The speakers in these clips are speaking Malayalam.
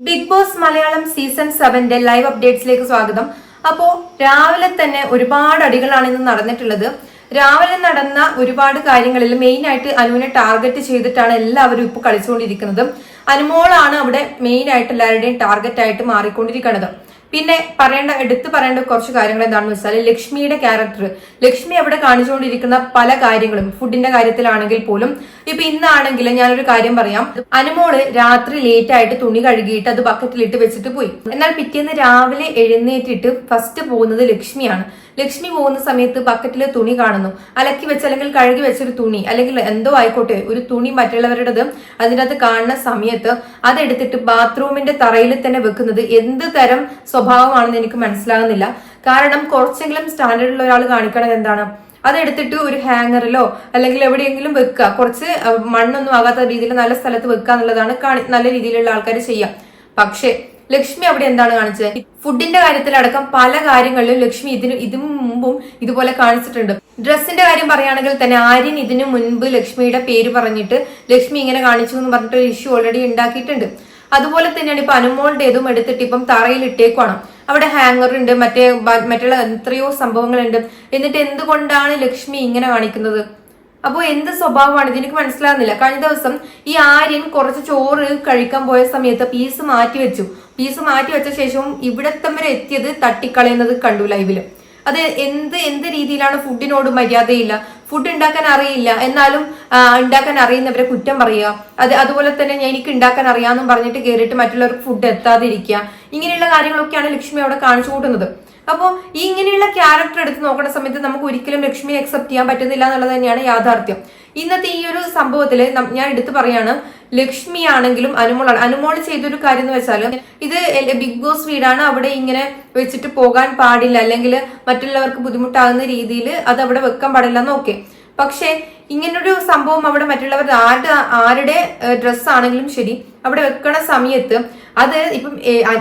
ബിഗ് ബോസ് മലയാളം സീസൺ സെവന്റെ ലൈവ് അപ്ഡേറ്റ്സിലേക്ക് സ്വാഗതം. അപ്പോ രാവിലെ തന്നെ ഒരുപാട് അടികളാണ് ഇന്ന് നടന്നിട്ടുള്ളത്. രാവിലെ നടന്ന ഒരുപാട് കാര്യങ്ങളിൽ മെയിൻ ആയിട്ട് അനുവിനെ ടാർഗറ്റ് ചെയ്തിട്ടാണ് എല്ലാവരും ഇപ്പോൾ കളിച്ചുകൊണ്ടിരിക്കുന്നത്. അനുമോളാണ് അവിടെ മെയിൻ ആയിട്ട് എല്ലാവരുടെയും ടാർഗറ്റ് ആയിട്ട് മാറിക്കൊണ്ടിരിക്കുന്നത് പിന്നെ പറയേണ്ട എടുത്തു പറയേണ്ട കുറച്ച് കാര്യങ്ങൾ എന്താണെന്ന് വെച്ചാൽ ലക്ഷ്മിയുടെ ക്യാരക്ടർ ലക്ഷ്മി അവിടെ കാണിച്ചുകൊണ്ടിരിക്കുന്ന പല കാര്യങ്ങളും ഫുഡിന്റെ കാര്യത്തിലാണെങ്കിൽ പോലും ഇപ്പൊ ഇന്നാണെങ്കിൽ ഞാനൊരു കാര്യം പറയാം. അനുമോൾ രാത്രി ലേറ്റ് ആയിട്ട് തുണി കഴുകിയിട്ട് അത് ബക്കറ്റിലിട്ട് വെച്ചിട്ട് പോയി. എന്നാൽ പിറ്റേന്ന് രാവിലെ എഴുന്നേറ്റിട്ട് ഫസ്റ്റ് പോകുന്നത് ലക്ഷ്മിയാണ്. ലക്ഷ്മി പോകുന്ന സമയത്ത് ബക്കറ്റിൽ തുണി കാണുന്നു. അലക്കി വെച്ച് അല്ലെങ്കിൽ കഴുകി വെച്ചൊരു തുണി അല്ലെങ്കിൽ എന്തോ ആയിക്കോട്ടെ ഒരു തുണി മറ്റുള്ളവരുടേത് അതിനകത്ത് കാണുന്ന സമയത്ത് അതെടുത്തിട്ട് ബാത്റൂമിന്റെ തറയിൽ തന്നെ വെക്കുന്നത് എന്ത് തരം സ്വഭാവമാണെന്ന് എനിക്ക് മനസ്സിലാകുന്നില്ല. കാരണം കുറച്ചെങ്കിലും സ്റ്റാൻഡേർഡുള്ള ഒരാൾ കാണിക്കണത് എന്താണ്? അതെടുത്തിട്ട് ഒരു ഹാങ്ങറിലോ അല്ലെങ്കിൽ എവിടെയെങ്കിലും വെക്കുക. കുറച്ച് മണ്ണൊന്നും ആകാത്ത രീതിയിൽ നല്ല സ്ഥലത്ത് വെക്കുക എന്നുള്ളതാണ് കാണി നല്ല രീതിയിലുള്ള ആൾക്കാർ ചെയ്യാം പക്ഷേ ലക്ഷ്മി അവിടെ എന്താണ് കാണിച്ചത്? ഫുഡിന്റെ കാര്യത്തിലടക്കം പല കാര്യങ്ങളിലും ലക്ഷ്മി ഇതിന് ഇതിനു മുമ്പും ഇതുപോലെ കാണിച്ചിട്ടുണ്ട്. ഡ്രസ്സിന്റെ കാര്യം പറയുകയാണെങ്കിൽ തന്നെ ആര്യൻ ഇതിനു മുൻപ് ലക്ഷ്മിയുടെ പേര് പറഞ്ഞിട്ട് ലക്ഷ്മി ഇങ്ങനെ കാണിച്ചു എന്ന് പറഞ്ഞിട്ട് ഒരു ഇഷ്യൂ ഓൾറെഡി ഉണ്ടാക്കിയിട്ടുണ്ട്. അതുപോലെ തന്നെയാണ് ഇപ്പൊ അനുമോളുടേതും എടുത്തിട്ട് ഇപ്പം തറയിൽ ഇട്ടേക്കുവാണ് അവിടെ ഹാങ്ങർ ഉണ്ട് മറ്റേ മറ്റുള്ള എത്രയോ സംഭവങ്ങളുണ്ട്. എന്നിട്ട് എന്തുകൊണ്ടാണ് ലക്ഷ്മി ഇങ്ങനെ കാണിക്കുന്നത്? അപ്പോൾ എന്ത് സ്വഭാവമാണ്? ഇത് എനിക്ക് മനസ്സിലാകുന്നില്ല കഴിഞ്ഞ ദിവസം ഈ ആര്യൻ കുറച്ച് ചോറ് കഴിക്കാൻ പോയ സമയത്ത് പീസ് മാറ്റി വെച്ചു. പീസ് മാറ്റി വെച്ച ശേഷവും ഇവിടത്തം വരെ എത്തിയത് തട്ടിക്കളയുന്നത് കണ്ടു ലൈവിൽ അത് എന്ത് എന്ത് രീതിയിലാണ് ഫുഡിനോട് മര്യാദയില്ല? ഫുഡ് ഉണ്ടാക്കാൻ അറിയില്ല. എന്നാലും ഉണ്ടാക്കാൻ അറിയുന്നവരെ കുറ്റം പറയുക. അത് അതുപോലെ തന്നെ ഞാൻ എനിക്ക് ഉണ്ടാക്കാൻ അറിയാമെന്നും പറഞ്ഞിട്ട് കയറിയിട്ട് മറ്റുള്ളവർക്ക് ഫുഡ് എത്താതിരിക്കുക. ഇങ്ങനെയുള്ള കാര്യങ്ങളൊക്കെയാണ് ലക്ഷ്മി അവിടെ കാണിച്ചു കൂട്ടുന്നത്. അപ്പോൾ ഇങ്ങനെയുള്ള ക്യാരക്ടർ എടുത്ത് നോക്കുന്ന സമയത്ത് നമുക്ക് ഒരിക്കലും ലക്ഷ്മിയെ അക്സെപ്റ്റ് ചെയ്യാൻ പറ്റുന്നില്ല എന്നുള്ളത് തന്നെയാണ് യാഥാർത്ഥ്യം. ഇന്നത്തെ ഈ ഒരു സംഭവത്തിൽ ഞാൻ എടുത്തു പറയാണ് ലക്ഷ്മി ആണെങ്കിലും അനുമോളാണ്. അനുമോൾ ചെയ്തൊരു കാര്യം എന്ന് വെച്ചാൽ ഇത് ബിഗ് ബോസ് വീടാണ്. അവിടെ ഇങ്ങനെ വെച്ചിട്ട് പോകാൻ പാടില്ല. അല്ലെങ്കിൽ മറ്റുള്ളവർക്ക് ബുദ്ധിമുട്ടാകുന്ന രീതിയിൽ അത് അവിടെ വെക്കാൻ പാടില്ല എന്നൊക്കെ. പക്ഷേ ഇങ്ങനൊരു സംഭവം അവിടെ മറ്റുള്ളവർ ആരുടെ ആരുടെ ഡ്രസ്സാണെങ്കിലും ശരി അവിടെ വെക്കണ സമയത്ത് അത് ഇപ്പം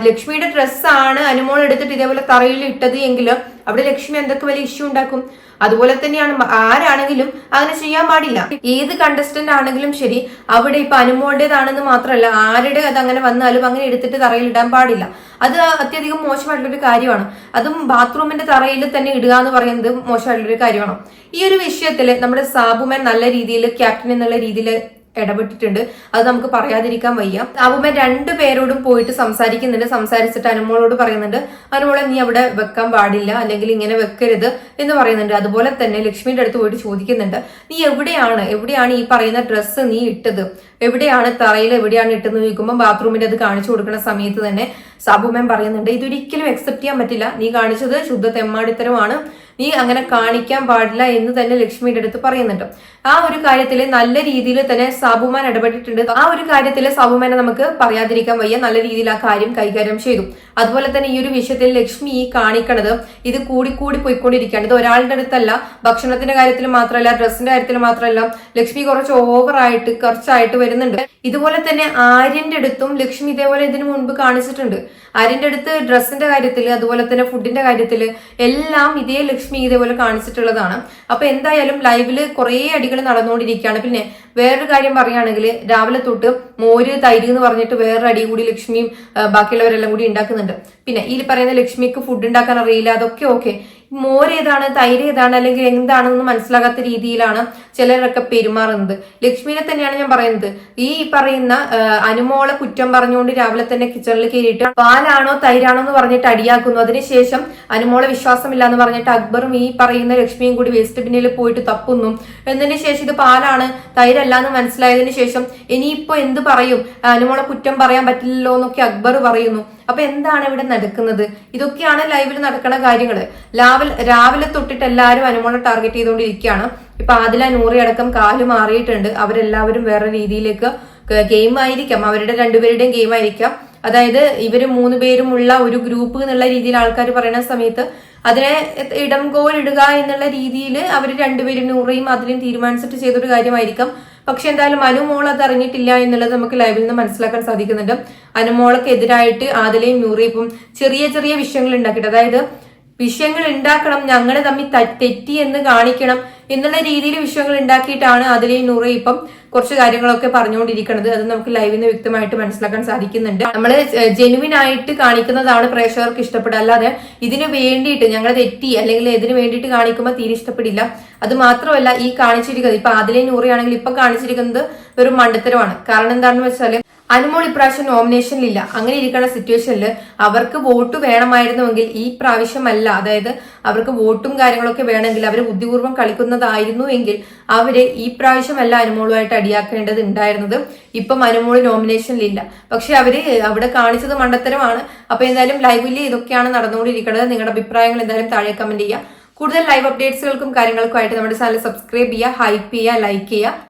ലക്ഷ്മിയുടെ ഡ്രസ്സാണ് അനുമോൾ എടുത്തിട്ട് ഇതേപോലെ തറയിൽ ഇട്ടത് എങ്കിൽ അവിടെ ലക്ഷ്മി എന്തൊക്കെ വലിയ ഇഷ്യൂ ഉണ്ടാക്കും? അതുപോലെ തന്നെയാണ് ആരാണെങ്കിലും അങ്ങനെ ചെയ്യാൻ പാടില്ല. ഏത് കണ്ടസ്റ്റന്റ് ആണെങ്കിലും ശരി അവിടെ ഇപ്പൊ അനുമോളുടേതാണെന്ന് മാത്രമല്ല ആരുടെ അത് അങ്ങനെ വന്നാലും അങ്ങനെ എടുത്തിട്ട് തറയിൽ ഇടാൻ പാടില്ല. അത് അത്യധികം മോശമായിട്ടുള്ളൊരു കാര്യമാണ്. അതും ബാത്റൂമിന്റെ തറയിൽ തന്നെ ഇടുക എന്ന് പറയുന്നത് മോശമായിട്ടുള്ളൊരു കാര്യമാണ്. ഈ ഒരു വിഷയത്തിൽ നമ്മുടെ സാബുമാൻ നല്ല രീതിയിൽ ക്യാപ്റ്റൻ എന്നുള്ള രീതിയിൽ ഇടപെട്ടിട്ടുണ്ട്. അത് നമുക്ക് പറയാതിരിക്കാൻ വയ്യ. സാബുമാൻ രണ്ടു പേരോടും പോയിട്ട് സംസാരിക്കുന്നുണ്ട്. സംസാരിച്ചിട്ട് അനുമോളോട് പറയുന്നുണ്ട് അനുമോളെ നീ അവിടെ വെക്കാൻ പാടില്ല അല്ലെങ്കിൽ ഇങ്ങനെ വെക്കരുത് എന്ന് പറയുന്നുണ്ട്. അതുപോലെ തന്നെ ലക്ഷ്മിയുടെ അടുത്ത് പോയിട്ട് ചോദിക്കുന്നുണ്ട് നീ എവിടെയാണ്? എവിടെയാണ് ഈ പറയുന്ന ഡ്രസ്സ് നീ ഇട്ടത്? എവിടെയാണ് തറയിൽ എവിടെയാണ് ഇട്ടെന്ന് ചോദിക്കുമ്പോൾ ബാത്റൂമിന്റെ അത് കാണിച്ചു കൊടുക്കുന്ന സമയത്ത് തന്നെ സാബുമാൻ പറയുന്നുണ്ട് ഇതൊരിക്കലും അക്സെപ്റ്റ് ചെയ്യാൻ പറ്റില്ല. നീ കാണിച്ചത് ശുദ്ധ തെമ്മാടിത്തരമാണ്. നീ അങ്ങനെ കാണിക്കാൻ പാടില്ല എന്ന് തന്നെ ലക്ഷ്മിയുടെ അടുത്ത് പറയുന്നുണ്ട്. ആ ഒരു കാര്യത്തിൽ നല്ല രീതിയിൽ തന്നെ സാബുമാൻ ഇടപെട്ടിട്ടുണ്ട്. ആ ഒരു കാര്യത്തിൽ സാബുമാനെ നമുക്ക് പറയാതിരിക്കാൻ വയ്യ. നല്ല രീതിയിൽ ആ കാര്യം കൈകാര്യം ചെയ്തു. അതുപോലെ തന്നെ ഈ ഒരു വിഷയത്തിൽ ലക്ഷ്മി ഈ കാണിക്കണത് ഇത് കൂടി കൂടി പോയിക്കൊണ്ടിരിക്കുകയാണ്. ഇത് ഒരാളുടെ അടുത്തല്ല. ഭക്ഷണത്തിന്റെ കാര്യത്തിൽ മാത്രമല്ല ഡ്രസ്സിന്റെ കാര്യത്തിൽ മാത്രമല്ല ലക്ഷ്മി കുറച്ച് ഓവറായിട്ട് കുറച്ചായിട്ട് വരുന്നുണ്ട്. ഇതുപോലെ തന്നെ ആര്യന്റെ അടുത്തും ലക്ഷ്മി ഇതേപോലെ ഇതിനു മുൻപ് കാണിച്ചിട്ടുണ്ട്. ആര്യന്റെ അടുത്ത് ഡ്രസ്സിന്റെ കാര്യത്തിൽ അതുപോലെ തന്നെ ഫുഡിന്റെ കാര്യത്തിൽ എല്ലാം ഇതേ ലക്ഷ്മി ഇതേപോലെ കാണിച്ചിട്ടുള്ളതാണ്. അപ്പൊ എന്തായാലും ലൈവിൽ കുറേ അടികൾ നടന്നുകൊണ്ടിരിക്കുകയാണ്. പിന്നെ വേറൊരു കാര്യം പറയുകയാണെങ്കിൽ രാവിലെ തൊട്ട് മോര് തൈര് എന്ന് പറഞ്ഞിട്ട് വേറൊരു അടി കൂടി ലക്ഷ്മിയും ബാക്കിയുള്ളവരെല്ലാം കൂടി ഉണ്ടാക്കുന്നുണ്ട്. പിന്നെ ഈ പറയുന്ന ലക്ഷ്മിക്ക് ഫുഡ് ഉണ്ടാക്കാൻ അറിയില്ല അതൊക്കെ ഓക്കെ മോര് ഏതാണ് തൈര് ഏതാണ് അല്ലെങ്കിൽ എന്താണെന്ന് മനസ്സിലാകാത്ത രീതിയിലാണ് ചിലരൊക്കെ പെരുമാറുന്നത്. ലക്ഷ്മിനെ തന്നെയാണ് ഞാൻ പറയുന്നത്. ഈ പറയുന്ന അനുമോളെ കുറ്റം പറഞ്ഞുകൊണ്ട് രാവിലെ തന്നെ കിച്ചണിൽ കയറിയിട്ട് പാലാണോ തൈരാണോ എന്ന് പറഞ്ഞിട്ട് അടിയാക്കുന്നു. അതിനുശേഷം അനുമോളെ വിശ്വാസമില്ല എന്ന് പറഞ്ഞിട്ട് അക്ബറും ഈ പറയുന്ന ലക്ഷ്മിയും കൂടി വേസ്റ്റ് ബിന്നിൽ പോയിട്ട് തപ്പുന്നു. എന്നതിന് ശേഷം ഇത് പാലാണ് തൈരല്ല എന്ന് മനസ്സിലായതിനു ശേഷം ഇനിയിപ്പോ എന്ത് പറയും? അനുമോളെ കുറ്റം പറയാൻ പറ്റില്ലല്ലോ എന്നൊക്കെ അക്ബർ പറയുന്നു. അപ്പൊ എന്താണ് ഇവിടെ നടക്കുന്നത്? ഇതൊക്കെയാണ് ലൈവിൽ നടക്കുന്ന കാര്യങ്ങൾ രാവിലെ രാവിലെ തൊട്ടിട്ട് എല്ലാവരും അനുമോളെ ടാർഗറ്റ് ചെയ്തുകൊണ്ടിരിക്കുകയാണ്. ഇപ്പൊ ആദില നൂറി അടക്കം കാൽ മാറിയിട്ടുണ്ട്. അവരെല്ലാവരും വേറെ രീതിയിലേക്ക് ഗെയിം ആയിരിക്കാം. അവരുടെ രണ്ടുപേരുടെയും ഗെയിം ആയിരിക്കാം. അതായത് ഇവർ മൂന്ന് പേരുമുള്ള ഒരു ഗ്രൂപ്പ് എന്നുള്ള രീതിയിൽ ആൾക്കാർ പറയുന്ന സമയത്ത് അതിനെ ഇടം ഗോൾ ഇടുക എന്നുള്ള രീതിയിൽ അവർ രണ്ടുപേരും നൂറയും അതിലും തീരുമാനിച്ചിട്ട് ചെയ്തൊരു കാര്യമായിരിക്കാം. പക്ഷെ എന്തായാലും അനുമോൾ അത് അറിഞ്ഞിട്ടില്ല എന്നുള്ളത് നമുക്ക് ലൈവിൽ നിന്ന് മനസ്സിലാക്കാൻ സാധിക്കുന്നുണ്ട്. അനുമോളക്കെതിരായിട്ട് ആദിലയും നൂറയും ചെറിയ ചെറിയ വിഷയങ്ങൾ ഉണ്ടാക്കിയിട്ട് അതായത് വിഷയങ്ങൾ ഉണ്ടാക്കണം ഞങ്ങൾ തമ്മിൽ തെറ്റി എന്ന് കാണിക്കണം എന്നുള്ള രീതിയിൽ വിഷയങ്ങൾ ഉണ്ടാക്കിയിട്ടാണ് അതിലെയും നൂറയും ഇപ്പം കുറച്ച് കാര്യങ്ങളൊക്കെ പറഞ്ഞുകൊണ്ടിരിക്കുന്നത്. അത് നമുക്ക് ലൈവിൽ നിന്ന് വ്യക്തമായിട്ട് മനസ്സിലാക്കാൻ സാധിക്കുന്നുണ്ട്. നമ്മൾ ജെനുവിൻ ആയിട്ട് കാണിക്കുന്നതാണ് പ്രേക്ഷകർക്ക് ഇഷ്ടപ്പെടുക. അല്ലാതെ ഇതിനു വേണ്ടിയിട്ട് ഞങ്ങളെ തെറ്റി അല്ലെങ്കിൽ ഇതിനു വേണ്ടിയിട്ട് കാണിക്കുമ്പോൾ തീരെ ഇഷ്ടപ്പെടില്ല. അത് മാത്രമല്ല ഈ കാണിച്ചിരിക്കുന്നത് ഇപ്പൊ ആദിലെ നൂറിയാണെങ്കിൽ ഇപ്പൊ കാണിച്ചിരിക്കുന്നത് വെറും മണ്ടത്തരമാണ്. കാരണം എന്താണെന്ന് വെച്ചാൽ അനുമോൾ ഇപ്രാവശ്യം നോമിനേഷനിലില്ല. അങ്ങനെ ഇരിക്കുന്ന സിറ്റുവേഷനിൽ അവർക്ക് വോട്ട് വേണമായിരുന്നുവെങ്കിൽ ഈ പ്രാവശ്യമല്ല. അതായത് അവർക്ക് വോട്ടും കാര്യങ്ങളൊക്കെ വേണമെങ്കിൽ അവർ ബുദ്ധിപൂർവം കളിക്കുന്നതായിരുന്നു എങ്കിൽ അവർ ഈ പ്രാവശ്യമല്ല അനുമോളുമായിട്ട് അടിയാക്കേണ്ടത് ഉണ്ടായിരുന്നത് ഇപ്പം അനുമോൾ നോമിനേഷനിലില്ല. പക്ഷെ അവർ അവിടെ കാണിച്ചത് മണ്ടത്തരമാണ്. അപ്പൊ എന്തായാലും ലൈവിൽ ഇതൊക്കെയാണ് നടന്നുകൊണ്ടിരിക്കുന്നത് നിങ്ങളുടെ അഭിപ്രായങ്ങൾ എന്തായാലും താഴെ കമന്റ് ചെയ്യുക. കൂടുതൽ ലൈവ് അപ്ഡേറ്റ്സുകൾക്കും കാര്യങ്ങൾക്കും ആയിട്ട് നമ്മുടെ ചാനൽ സബ്സ്ക്രൈബ് ചെയ്യുക ഹൈപ്പ് ചെയ്യുക ലൈക്ക് ചെയ്യുക.